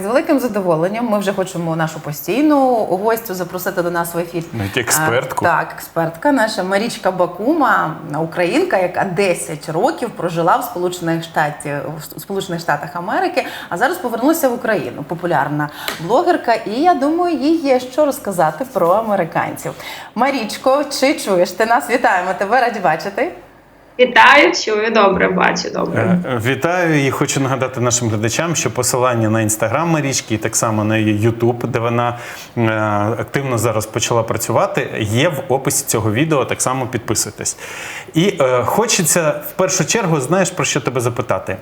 З великим задоволенням ми вже хочемо нашу постійну гостю запросити до нас в ефір. Навіть експертку. А, так, експертка, наша Марічка Бакума, українка, яка 10 років прожила в Сполучених Штатів в Сполучених Штатах Америки, а зараз повернулася в Україну. Популярна блогерка, і я думаю, їй є що розказати про американців. Марічко, чи чуєш? Ти нас вітаємо? Тебе раді бачити. Вітаю, чую, добре, бачу, добре. Е, Вітаю і хочу нагадати нашим глядачам, що посилання на інстаграм Марічки і так само на її Ютуб, де вона е, активно зараз почала працювати, є в описі цього відео. Так само підписуйтесь. І е, хочеться в першу чергу, знаєш про що тебе запитати?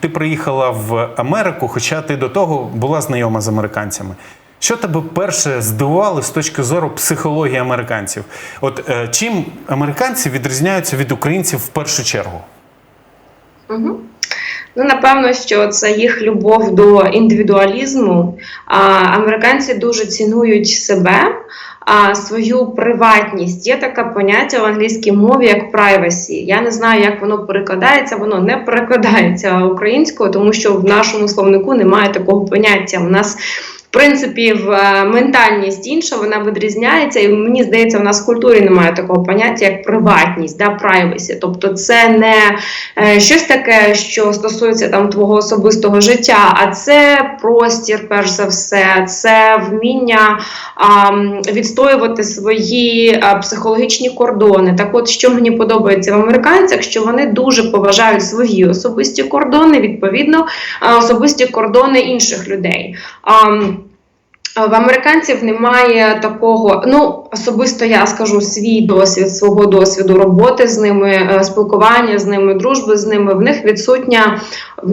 Ти приїхала в Америку, хоча ти до того була знайома з американцями. Що тебе перше здивувало з точки зору психології американців? От е, чим американці відрізняються від українців в першу чергу? Угу. Ну, напевно, що це їх любов до індивідуалізму. А, американці дуже цінують себе, а, свою приватність. Є таке поняття в англійській мові як privacy. Я не знаю, як воно перекладається, воно не перекладається українською, тому що в нашому словнику немає такого поняття. У нас в принципі, в е, ментальність інша, вона відрізняється, і мені здається, у нас в культурі немає такого поняття, як приватність, да, privacy. Тобто, це не е, щось таке, що стосується там твого особистого життя, а це простір, перш за все, це вміння а, відстоювати свої а, психологічні кордони. Так, от що мені подобається в американцях, що вони дуже поважають свої особисті кордони, відповідно, особисті кордони інших людей. А, в американців немає такого, ну особисто я скажу свій досвід свого досвіду роботи з ними, е, спілкування з ними, дружби з ними. В них відсутня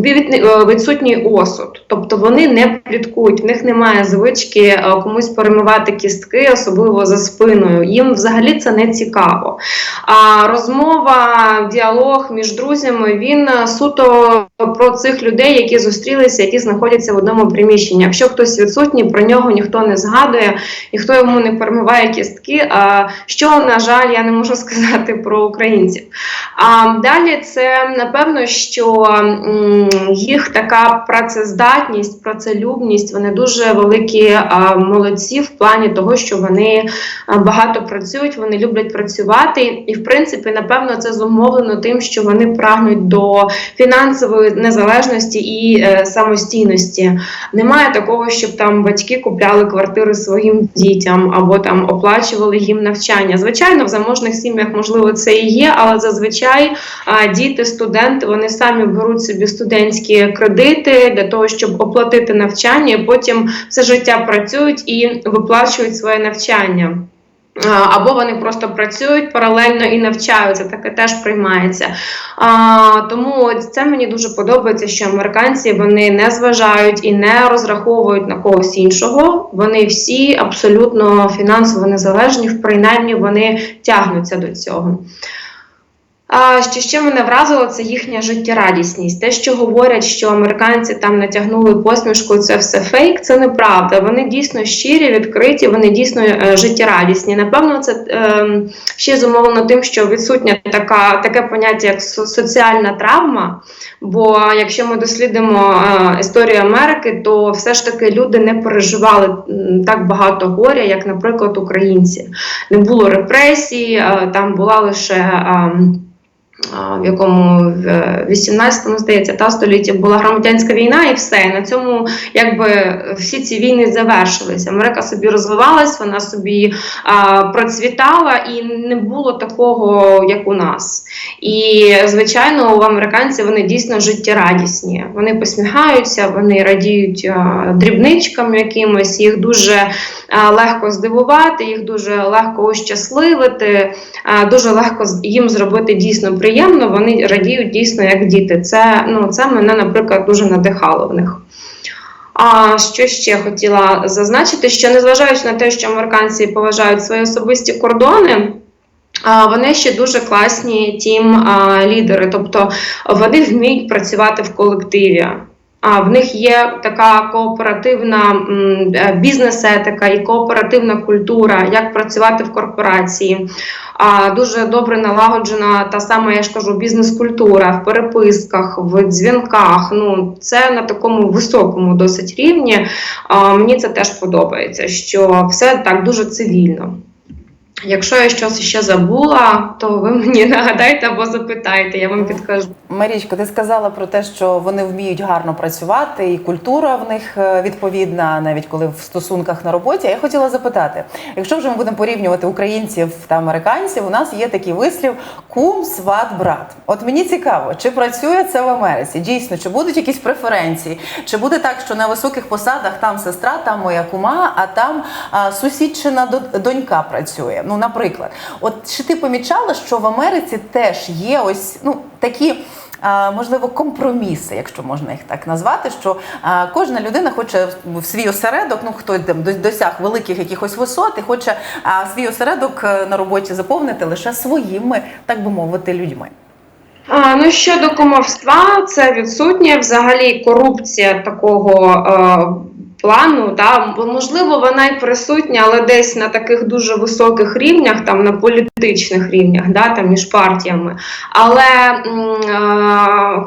е, відсутній осуд, тобто вони не пліткують, в них немає звички е, комусь перемивати кістки, особливо за спиною. Їм взагалі це не цікаво. А розмова, діалог між друзями він суто про цих людей, які зустрілися, які знаходяться в одному приміщенні. Якщо хтось відсутній, про нього ніхто не згадує, ніхто йому не перемиває кістки. А що, на жаль, я не можу сказати про українців. А далі це напевно, що їх така працездатність, працелюбність, вони дуже великі молодці в плані того, що вони багато працюють, вони люблять працювати, і в принципі, напевно, це зумовлено тим, що вони прагнуть до фінансової незалежності і е, самостійності. Немає такого, щоб там батьки купляли квартири своїм дітям або там оплачували їм навчання. Звичайно, в заможних сім'ях можливо це і є, але зазвичай діти, студенти вони самі беруть собі студентські кредити для того, щоб оплатити навчання, і потім все життя працюють і виплачують своє навчання. Або вони просто працюють паралельно і навчаються, таке теж приймається. А, тому це мені дуже подобається, що американці вони не зважають і не розраховують на когось іншого. Вони всі абсолютно фінансово незалежні, принаймні вони тягнуться до цього. Що ще мене вразило, це їхня життєрадісність. Те, що говорять, що американці там натягнули посмішку, це все фейк, це неправда. Вони дійсно щирі, відкриті, вони дійсно е, життєрадісні. Напевно, це е, ще зумовлено тим, що відсутня така таке поняття, як соціальна травма. Бо якщо ми дослідимо е, історію Америки, то все ж таки люди не переживали так багато горя, як, наприклад, українці. Не було репресій, е, там була лише. е, а, в якому в е, 18 здається та столітті була громадянська війна, і все. І на цьому якби всі ці війни завершилися. Америка собі розвивалась, вона собі а, процвітала, і не було такого, як у нас. І звичайно, у американців вони дійсно життєрадісні. Вони посміхаються, вони радіють дрібничкам якимось, їх дуже легко здивувати, їх дуже легко ощасливити, дуже легко їм зробити дійсно приємно. Вони радіють дійсно як діти. Це ну це мене, наприклад, дуже надихало в них. А що ще хотіла зазначити, що незважаючи на те, що американці поважають свої особисті кордони. Вони ще дуже класні тім лідери, тобто вони вміють працювати в колективі. А в них є така кооперативна е, бізнес-етика і кооперативна культура, як працювати в корпорації. А дуже добре налагоджена та сама, я ж кажу, бізнес-культура в переписках, в дзвінках. Ну це на такому високому досить рівні. А, мені це теж подобається, що все так дуже цивільно. Якщо я щось ще забула, то ви мені нагадайте або запитайте, я вам підкажу. Марічко, ти сказала про те, що вони вміють гарно працювати, і культура в них е, відповідна, навіть коли в стосунках на роботі. Я хотіла запитати: якщо вже ми будемо порівнювати українців та американців, у нас є такий вислів кум, сват, брат. От мені цікаво, чи працює це в Америці? Дійсно, чи будуть якісь преференції? Чи буде так, що на високих посадах там сестра, там моя кума, а там а, сусідчина до- донька працює? Ну, наприклад, от чи ти помічала, що в Америці теж є ось ну такі. Можливо, компроміси, якщо можна їх так назвати, що кожна людина хоче в свій осередок, ну хто там досяг великих якихось висот і хоче свій осередок е, на роботі заповнити лише своїми, так би мовити, людьми. А, ну щодо кумовства, це відсутня взагалі корупція такого е, плану. Да? Можливо, вона й присутня, але десь на таких дуже високих рівнях, там на політичних рівнях, да, там між партіями. Але е,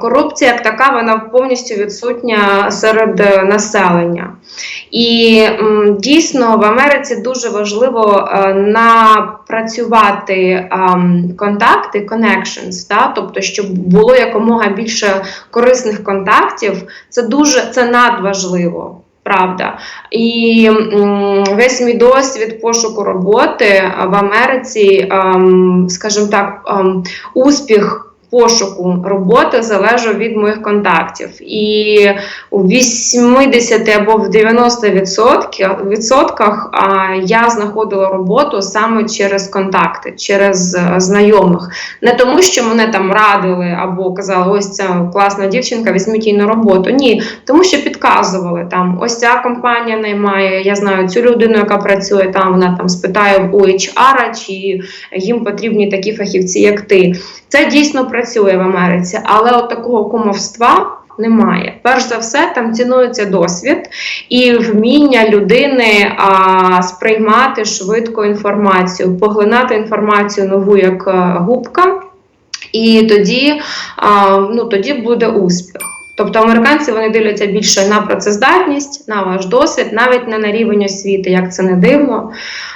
корупція як така, вона повністю відсутня серед е, населення. І м, дійсно в Америці дуже важливо е, напрацювати ем, контакти, connections, да? тобто, щоб було якомога більше корисних контактів. Це дуже це надважливо. Правда, і весь мій досвід пошуку роботи в Америці, ем, скажімо так, ем, успіх пошуку роботи залежав від моїх контактів. І у 80 або в 90 відсотках, відсотках а, я знаходила роботу саме через контакти, через е, знайомих. Не тому, що мене там радили або казали, ось ця класна дівчинка, візьміть її на роботу. Ні, тому що підказували там, ось ця компанія наймає, я знаю цю людину, яка працює там, вона там спитає у HR, чи їм потрібні такі фахівці, як ти. Це дійсно працює в Америці, але от такого кумовства немає. Перш за все, там цінується досвід і вміння людини а, сприймати швидко інформацію, поглинати інформацію нову як е, губка, і тоді, а, ну, тоді буде успіх. Тобто американці вони дивляться більше на працездатність, на ваш досвід, навіть не на рівень освіти, як це не дивно.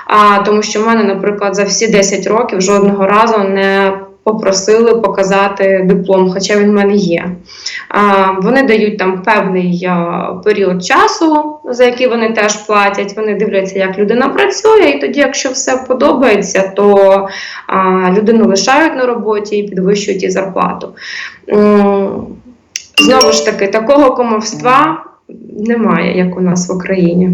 А, тому що в мене, наприклад, за всі 10 років жодного разу не попросили показати диплом, хоча він в мене є. Вони дають там певний період часу, за який вони теж платять. Вони дивляться, як людина працює, і тоді, якщо все подобається, то людину лишають на роботі і підвищують їй зарплату. Знову ж таки, такого комовства немає, як у нас в Україні.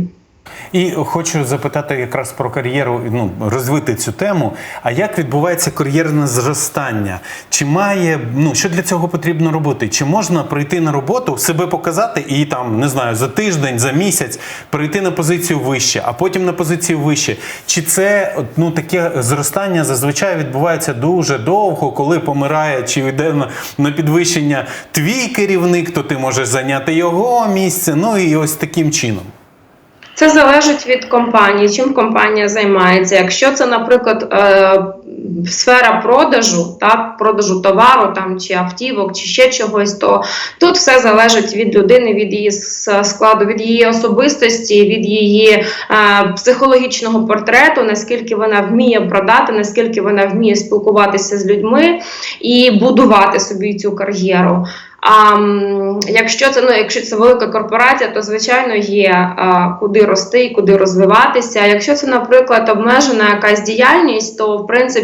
І хочу запитати якраз про кар'єру, ну розвити цю тему. А як відбувається кар'єрне зростання? Чи має ну що для цього потрібно робити? Чи можна прийти на роботу, себе показати і там не знаю за тиждень, за місяць прийти на позицію вище, а потім на позицію вище? Чи це ну таке зростання зазвичай відбувається дуже довго, коли помирає чи йде на, на підвищення твій керівник, то ти можеш зайняти його місце? Ну і ось таким чином. Це залежить від компанії, чим компанія займається. Якщо це, наприклад, е, сфера продажу, так, продажу товару там, чи автівок, чи ще чогось, то тут все залежить від людини, від її складу, від її особистості, від її е, психологічного портрету, наскільки вона вміє продати, наскільки вона вміє спілкуватися з людьми і будувати собі цю кар'єру. А якщо це ну, якщо це велика корпорація, то звичайно є а, куди рости і куди розвиватися. Якщо це, наприклад, обмежена якась діяльність, то в принципі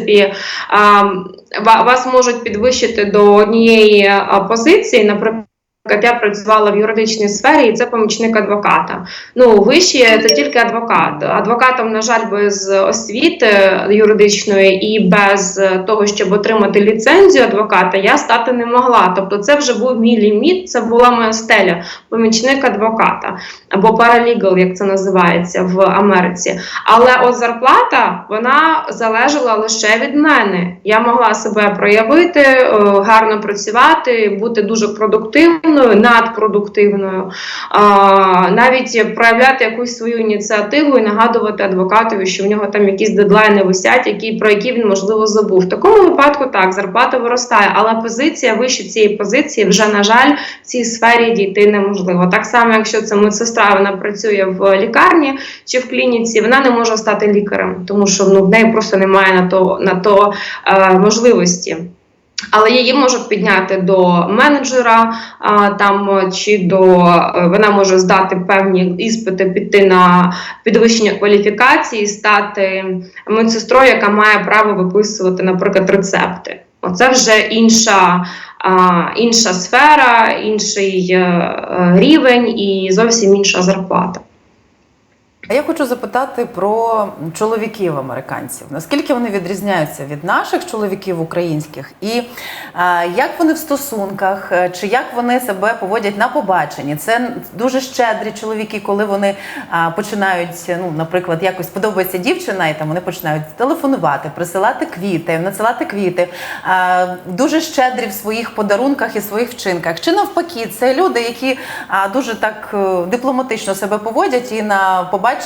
ва- вас можуть підвищити до однієї позиції, наприклад. Я працювала в юридичній сфері, і це помічник адвоката. Ну, вище це тільки адвокат. Адвокатом, на жаль, без освіти юридичної і без того, щоб отримати ліцензію адвоката, я стати не могла. Тобто, це вже був мій ліміт, це була моя стеля, помічник адвоката або паралігал, як це називається в Америці. Але от зарплата вона залежала лише від мене. Я могла себе проявити, е, гарно працювати, бути дуже продуктивною. Продуктивною, надпродуктивною, а, навіть проявляти якусь свою ініціативу і нагадувати адвокатові, що в нього там якісь дедлайни висять, які про які він можливо забув. В такому випадку так зарплата виростає, але позиція вище цієї позиції вже на жаль в цій сфері дійти неможливо. Так само, якщо це медсестра, вона працює в лікарні чи в клініці, вона не може стати лікарем, тому що ну в неї просто немає на то на то е, можливості. Але її можуть підняти до менеджера а, там чи до е, вона може здати певні іспити, піти на підвищення кваліфікації, стати медсестрою, яка має право виписувати, наприклад, рецепти. Оце вже інша, а, інша сфера, інший е, е, рівень і зовсім інша зарплата. А я хочу запитати про чоловіків американців. Наскільки вони відрізняються від наших чоловіків українських, і е, як вони в стосунках, е, чи як вони себе поводять на побаченні? Це дуже щедрі чоловіки, коли вони е, починають, ну, наприклад, якось подобається дівчина, і там вони починають телефонувати, присилати квіти, надсилати квіти. Е, дуже щедрі в своїх подарунках і своїх вчинках. Чи навпаки, це люди, які е, дуже так дипломатично себе поводять і на побаченні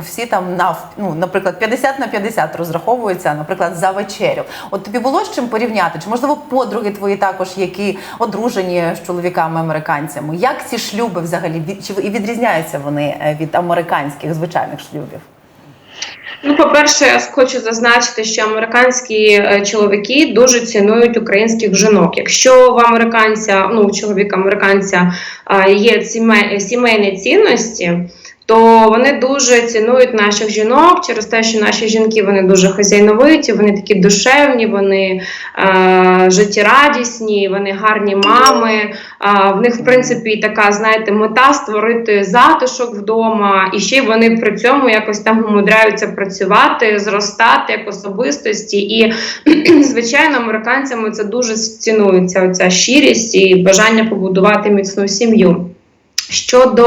всі там на ну, наприклад, 50 на 50 розраховуються, наприклад, за вечерю. От тобі було з чим порівняти? Чи можливо подруги твої також, які одружені з чоловіками американцями? Як ці шлюби взагалі чи відрізняються вони е, від американських звичайних шлюбів? Ну, по-перше, я хочу зазначити, що американські е, чоловіки дуже цінують українських жінок. Якщо в американця, ну у чоловіка американця е, є сімейні цінності. То вони дуже цінують наших жінок через те, що наші жінки вони дуже хазяйновиті, вони такі душевні, вони е, життєрадісні, вони гарні мами. Е, в них, в принципі, така, знаєте, мета створити затишок вдома, і ще вони при цьому якось там умудряються працювати, зростати як особистості. І, звичайно, американцями це дуже цінується оця щирість і бажання побудувати міцну сім'ю. Щодо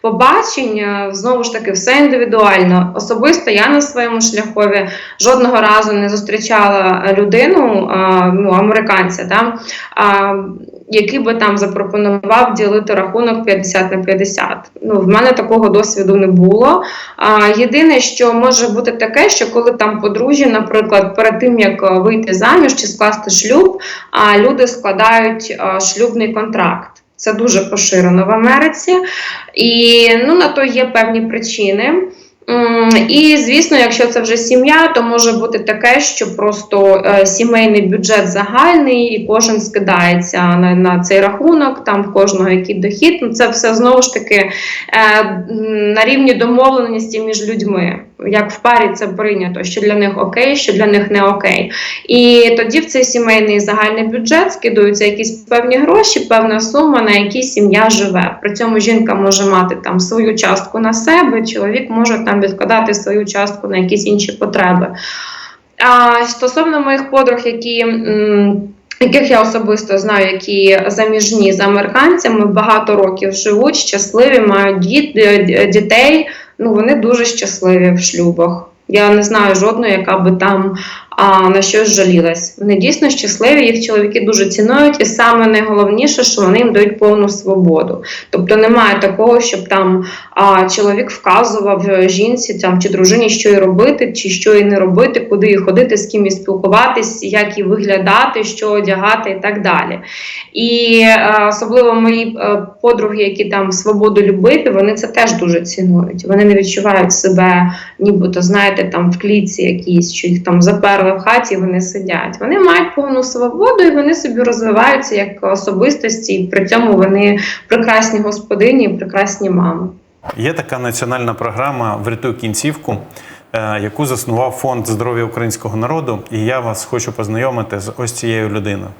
побачень, знову ж таки, все індивідуально. Особисто я на своєму шляхові жодного разу не зустрічала людину, ну, американця, да, який би там запропонував ділити рахунок 50 на 50. Ну, в мене такого досвіду не було. Єдине, що може бути таке, що коли там подружжя, наприклад, перед тим як е, вийти заміж чи скласти шлюб, люди складають шлюбний контракт. Це дуже поширено в Америці, і ну на то є певні причини. І звісно, якщо це вже сім'я, то може бути таке, що просто е, сімейний бюджет загальний, і кожен скидається на, на цей рахунок, там в кожного який дохід. Ну це все знову ж таки е, на рівні домовленості між людьми. Як в парі це прийнято, що для них окей, що для них не окей. І тоді в цей сімейний загальний бюджет скидуються якісь певні гроші, певна сума, на якій сім'я живе. При цьому жінка може мати там свою частку на себе, чоловік може там відкладати свою частку на якісь інші потреби. А стосовно моїх подруг, які. яких я особисто знаю, які заміжні з американцями багато років живуть, щасливі, мають діт, е, дітей. Ну вони дуже щасливі в шлюбах. Я не знаю жодної, яка би там а, на щось жалілась. Вони дійсно щасливі, їх чоловіки дуже цінують, і саме найголовніше, що вони їм дають повну свободу. Тобто немає такого, щоб там а, чоловік вказував е, жінці там чи дружині, що їй робити, чи що їй не робити, куди їй ходити, з ким їй спілкуватись, як їй виглядати, що одягати і так далі. І е, особливо мої е, подруги, які там свободу любити, вони це теж дуже цінують. Вони не відчувають себе, нібито знаєте, там в клітці якійсь, що їх там заперли в хаті, вони сидять. Вони мають повну свободу і вони собі розвиваються як особистості, і при цьому вони прекрасні господині, прекрасні мами. Є така національна програма Врятуй кінцівку, е, яку заснував фонд здоров'я українського народу. І я вас хочу познайомити з ось цією людиною.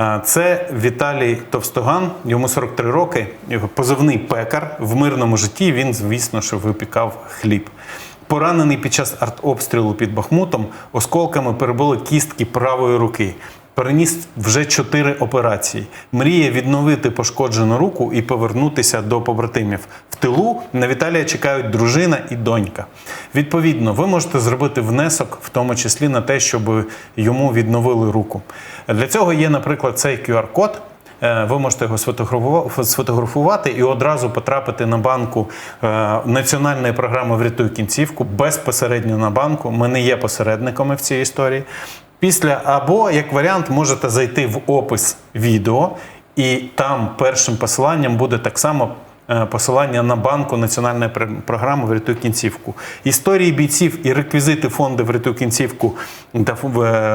Е, Це Віталій Товстоган, йому 43 роки, позивний пекар. В мирному житті він, звісно, що випікав хліб. Поранений під час артобстрілу під Бахмутом, осколками перебили кістки правої руки. Переніс вже чотири операції. Мріє відновити пошкоджену руку і повернутися до побратимів. В тилу на Віталія чекають дружина і донька. Відповідно, ви можете зробити внесок, в тому числі на те, щоб йому відновили руку. Для цього є, наприклад, цей QR-код. Е, ви можете його сфотографува- сфотографувати і одразу потрапити на банку е, національної програми Врятуй кінцівку безпосередньо на банку. Ми не є посередниками в цій історії. Після або як варіант можете зайти в опис відео, і там першим посиланням буде так само посилання на банку національної програми Врятуй кінцівку. Історії бійців і реквізити фонду Врятуй кінцівку е,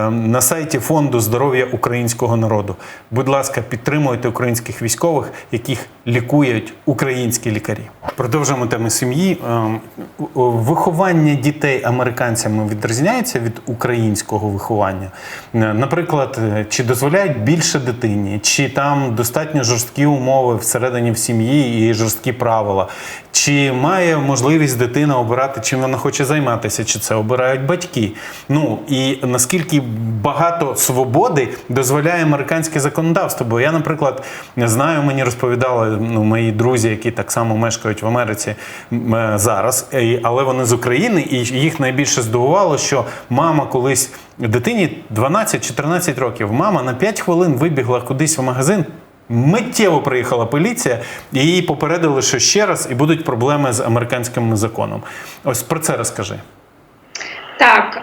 на сайті фонду здоров'я українського народу. Будь ласка, підтримуйте українських військових, яких лікують українські лікарі. Продовжуємо тему сім'ї. Ем, Виховання дітей американцями відрізняється від українського виховання. Е, Наприклад, е, чи дозволяють більше дитині, чи там достатньо жорсткі умови всередині в сім'ї і жорсткі правила, чи має можливість дитина обирати, чим вона хоче займатися, чи це обирають батьки. Ну і наскільки багато свободи дозволяє американське законодавство. Бо я, наприклад, знаю, мені розповідали ну, мої друзі, які так само мешкають в Америці е, зараз, але вони з України, і їх найбільше здивувало, що мама колись дитині 12-14 років. Мама на 5 хвилин вибігла кудись в магазин. Миттєво приїхала поліція, і її попередили, що ще раз і будуть проблеми з американським законом. Ось про це розкажи. Так,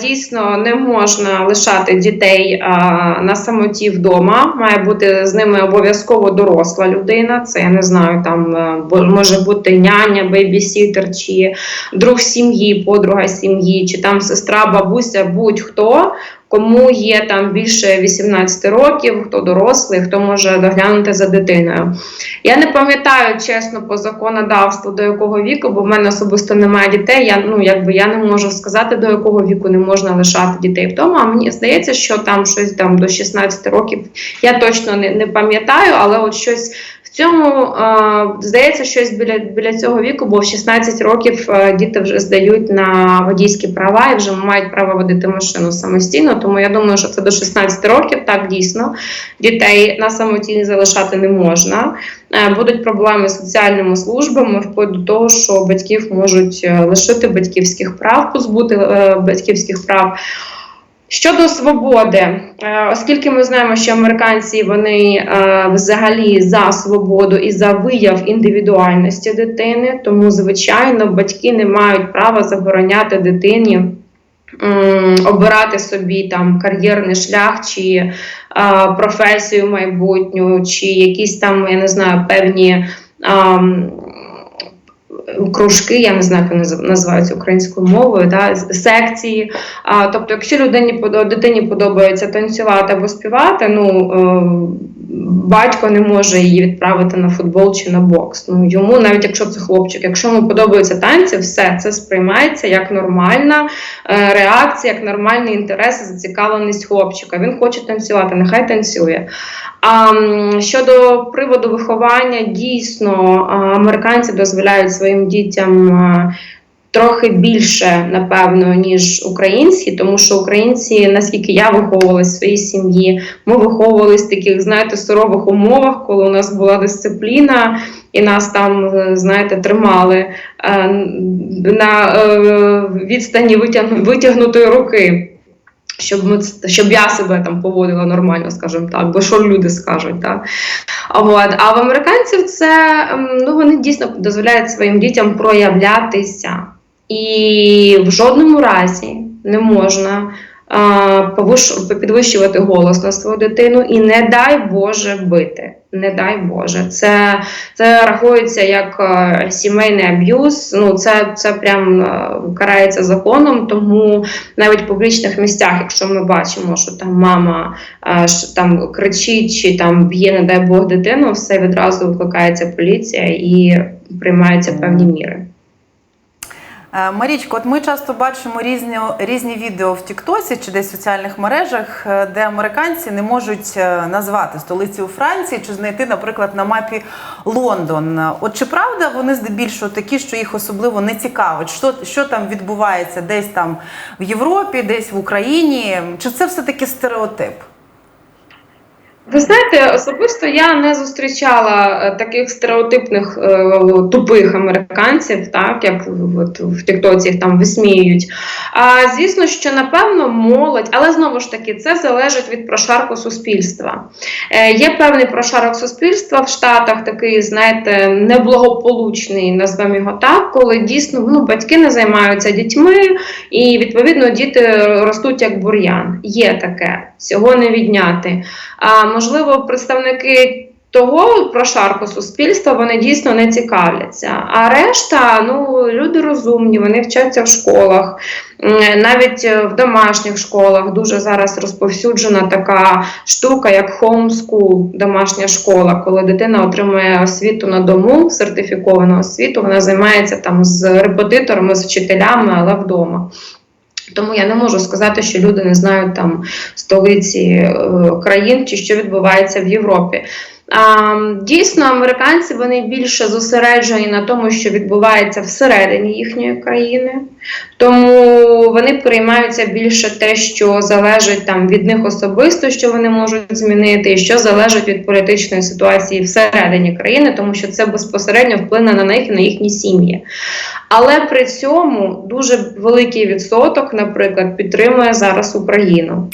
дійсно не можна лишати дітей на самоті вдома. Має бути з ними обов'язково доросла людина. Це я не знаю, там е, може бути няня, бейбісітер, чи друг сім'ї, подруга сім'ї, чи там сестра, бабуся, будь-хто. Кому є там більше 18 років, хто дорослий, хто може доглянути за дитиною. Я не пам'ятаю чесно по законодавству до якого віку, бо в мене особисто немає дітей. Я ну якби я не можу сказати до якого віку не можна лишати дітей вдома. А мені здається, що там щось там до 16 років. Я точно не, не пам'ятаю, але от щось цьому е, здається щось біля біля цього віку, бо в 16 років е, діти вже здають на водійські права і вже мають право водити машину самостійно. Тому я думаю, що це до 16 років. Так дійсно дітей на самоті залишати не можна. Е, Будуть проблеми з соціальними службами, вплоть до того, що батьків можуть лишити батьківських прав, позбути батьківських прав. Щодо свободи, е, оскільки ми знаємо, що американці вони е, взагалі за свободу і за вияв індивідуальності дитини, тому звичайно батьки не мають права забороняти дитині обирати собі там кар'єрний шлях чи е, професію майбутню, чи якісь там, я не знаю, певні. ам, Кружки, я не знаю, як вони називаються українською мовою, да, секції. А, тобто, якщо людині дитині подобається танцювати або співати, ну е, батько не може її відправити на футбол чи на бокс. Ну йому, навіть якщо це хлопчик, якщо йому подобаються танці, все це сприймається як нормальна е, реакція, як нормальний інтерес і зацікавленість хлопчика. Він хоче танцювати, нехай танцює. А щодо приводу виховання, дійсно американці дозволяють своїм дітям. Трохи більше, напевно, ніж українські, тому що українці, наскільки я виховувалась в своїй сім'ї, ми виховувались в таких, знаєте, сурових умовах, коли у нас була дисципліна, і нас там, е, знаєте, тримали е, на е, відстані витягнутої руки. Щоб ми щоб я себе там поводила нормально, скажімо так, бо що люди скажуть, так? А От. А в американців це ну вони дійсно дозволяють своїм дітям проявлятися, і в жодному разі не можна підвищувати голос на свою дитину і не дай Боже бити. Не дай Боже, це, це рахується як е, сімейний аб'юз. Ну це, це прям е, карається законом, тому навіть в публічних місцях, якщо ми бачимо, що там мама е, ш- там кричить чи там б'є, не дай Бог дитину, все відразу викликається поліція і приймаються певні міри. Е, Марічко, от ми часто бачимо різні, різні відео в Тіктосі чи десь в соціальних мережах, е, де американці не можуть е, назвати столиці у Франції чи знайти, наприклад, на мапі Лондон. От чи правда вони здебільшого такі, що їх особливо не цікавить, що, що там відбувається десь там в Європі, десь в Україні? Чи це все таки стереотип? Ви знаєте, особисто я не зустрічала е, таких стереотипних е, тупих американців, так як от в Тіктоці їх там висміюють. А звісно, що напевно молодь, але знову ж таки це залежить від прошарку суспільства. Е, є певний прошарок суспільства в Штатах, такий, знаєте, неблагополучний, назвемо його так, коли дійсно ну, батьки не займаються дітьми, і відповідно діти ростуть як бур'ян. Є таке, цього не відняти. А можливо, представники того прошарку суспільства вони дійсно не цікавляться. А решта, ну люди розумні, вони вчаться в школах, навіть е, в домашніх школах дуже зараз розповсюджена така штука, як homeschool, домашня школа, коли дитина отримує освіту на дому, сертифіковану освіту, вона займається там з репетиторами, з вчителями, але вдома. Тому я не можу сказати, що люди не знають там столиці е, країн чи що відбувається в Європі. Дійсно, американці вони більше зосереджені на тому, що відбувається всередині їхньої країни, тому вони приймаються більше те, що залежить там від них особисто, що вони можуть змінити, і що залежить від політичної ситуації всередині країни, тому що це безпосередньо вплине на них і на їхні сім'ї. Але при цьому дуже великий відсоток, наприклад, підтримує зараз Україну.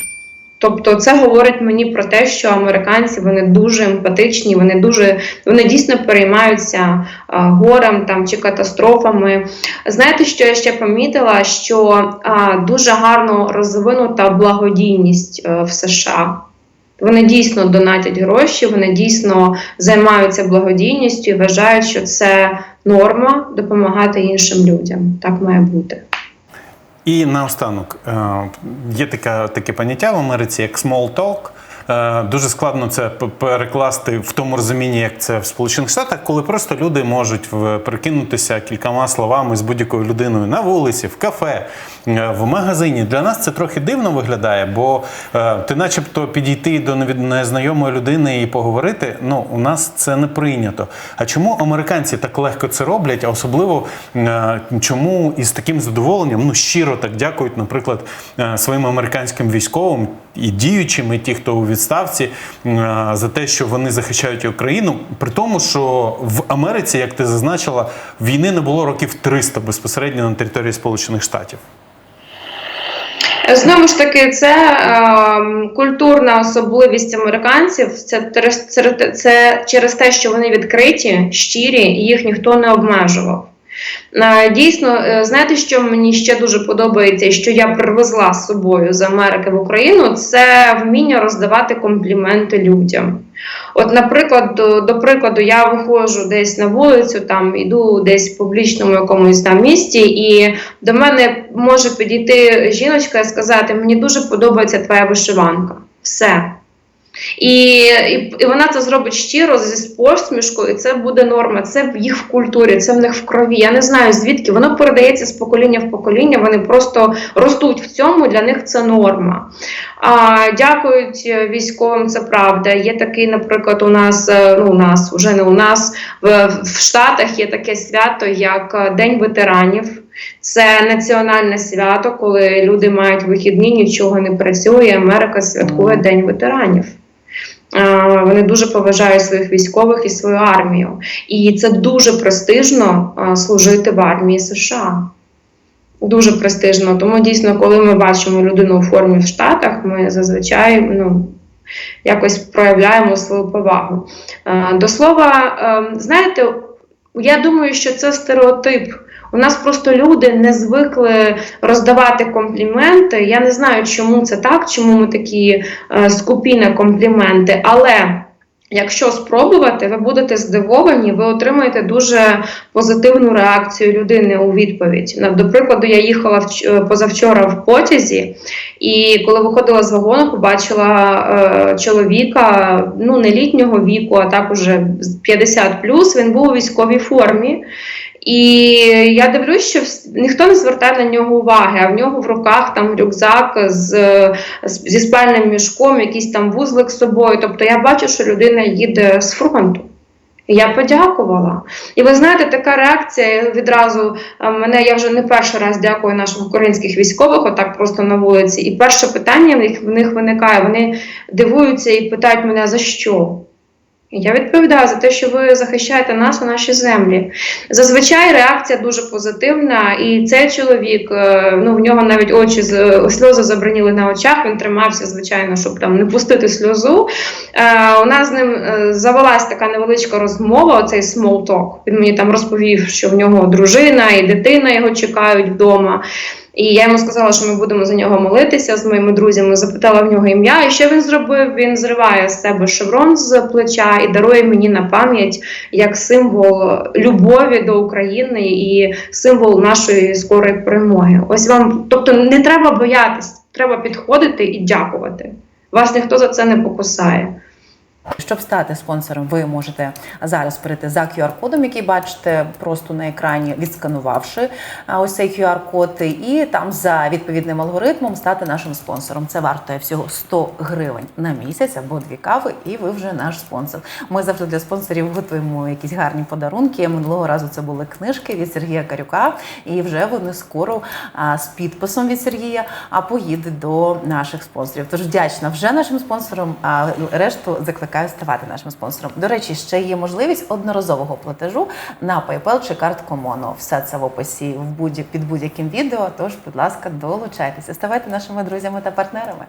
Тобто, це говорить мені про те, що американці вони дуже емпатичні, вони дуже вони дійсно переймаються а, горем там чи катастрофами. Знаєте, що я ще помітила? Що а, дуже гарно розвинута благодійність а, в США. Вони дійсно донатять гроші, вони дійсно займаються благодійністю і вважають, що це норма допомагати іншим людям. Так має бути. І наостанок е, є таке, таке поняття в Америці, як small talk. Е, Дуже складно це перекласти в тому розумінні, як це в Сполучених Штатах, коли просто люди можуть перекинутися кількома словами з будь-якою людиною на вулиці, в кафе, е, в магазині. Для нас це трохи дивно виглядає, бо е, ти, начебто, підійти до незнайомої людини і поговорити. Ну, у нас це не прийнято. А чому американці так легко це роблять? А особливо чому із таким задоволенням, ну щиро так дякують, наприклад, своїм американським військовим і діючим, і ті, хто у відставці, е, за те, що вони захищають Україну, при тому, що в Америці, як ти зазначила, війни не було років 300 безпосередньо на території Сполучених Штатів. Знову ж таки, це е, культурна особливість американців. Це, це через те, що вони відкриті, щирі, і їх ніхто не обмежував. Е, Дійсно, е, знаєте, що мені ще дуже подобається, що я привезла з собою з Америки в Україну, це вміння роздавати компліменти людям. От, наприклад, до, до прикладу, я виходжу десь на вулицю, там іду десь в публічному якомусь там місті, і до мене може підійти жіночка і сказати: Мені дуже подобається твоя вишиванка. Все. І, і, і вона це зробить щиро зі посмішкою, і це буде норма. Це в їх в культурі, це в них в крові. Я не знаю звідки воно передається з покоління в покоління. Вони просто ростуть в цьому. Для них це норма. А, дякують е, військовим, це правда. Є такий, наприклад, у нас е, ну у нас вже не у нас в, в Штатах є таке свято, як е, День ветеранів. Це національне свято, коли люди мають вихідні, нічого не працює. Америка святкує День ветеранів. Е, Вони дуже поважають своїх військових і свою армію. І це дуже престижно е, служити в армії США. Дуже престижно. Тому дійсно, коли ми бачимо людину у формі в Штатах, ми зазвичай ну, якось проявляємо свою повагу. Е, До слова, е, знаєте, я думаю, що це стереотип. У нас просто люди не звикли роздавати компліменти. Я не знаю, чому це так, чому ми такі е, скупі на компліменти. Але якщо спробувати, ви будете здивовані, ви отримаєте дуже позитивну реакцію людини у відповідь. До прикладу, я їхала е, позавчора в потязі, і коли виходила з вагону, побачила е, чоловіка ну не літнього віку, а так уже 50 Він був у військовій формі. І я дивлюсь, що ніхто не звертає на нього уваги, а в нього в руках там рюкзак з, зі спальним мішком, якийсь там вузлик з собою. Тобто я бачу, що людина їде з фронту. Я подякувала. І ви знаєте, така реакція відразу мене. Я вже не перший раз дякую нашим українських військових, отак просто на вулиці. І перше питання в них, в них виникає: вони дивуються і питають мене за що. Я відповідаю за те, що ви захищаєте нас і наші землі. Зазвичай реакція дуже позитивна, і цей чоловік, е, ну в нього навіть очі сльози забраніли на очах. Він тримався, звичайно, щоб там не пустити сльозу. Е, у нас з ним е, завелась така невеличка розмова, оцей talk. Він мені там розповів, що в нього дружина і дитина його чекають вдома. І я йому сказала, що ми будемо за нього молитися з моїми друзями. Запитала в нього ім'я. І що він зробив? Він зриває з себе шеврон з плеча і дарує мені на пам'ять як символ любові до України і символ нашої скорої перемоги. Ось вам, тобто, не треба боятись, треба підходити і дякувати. Вас ніхто за це не покусає. Щоб стати спонсором, ви можете зараз перейти за QR-кодом, який бачите просто на екрані, відсканувавши ось цей QR-код, і там за відповідним алгоритмом стати нашим спонсором. Це вартує всього 100 гривень на місяць або дві кави, і ви вже наш спонсор. Ми завжди для спонсорів готуємо якісь гарні подарунки. Минулого разу це були книжки від Сергія Карюка, і вже вони скоро з підписом від Сергія а поїдуть до наших спонсорів. Тож вдячна вже нашим спонсорам, а решту закликаю ставати нашим спонсором. До речі, ще є можливість одноразового платежу на PayPal чи картку Моно. Все це в описі в будь під будь-яким відео. Тож, будь ласка, долучайтеся, ставайте нашими друзями та партнерами.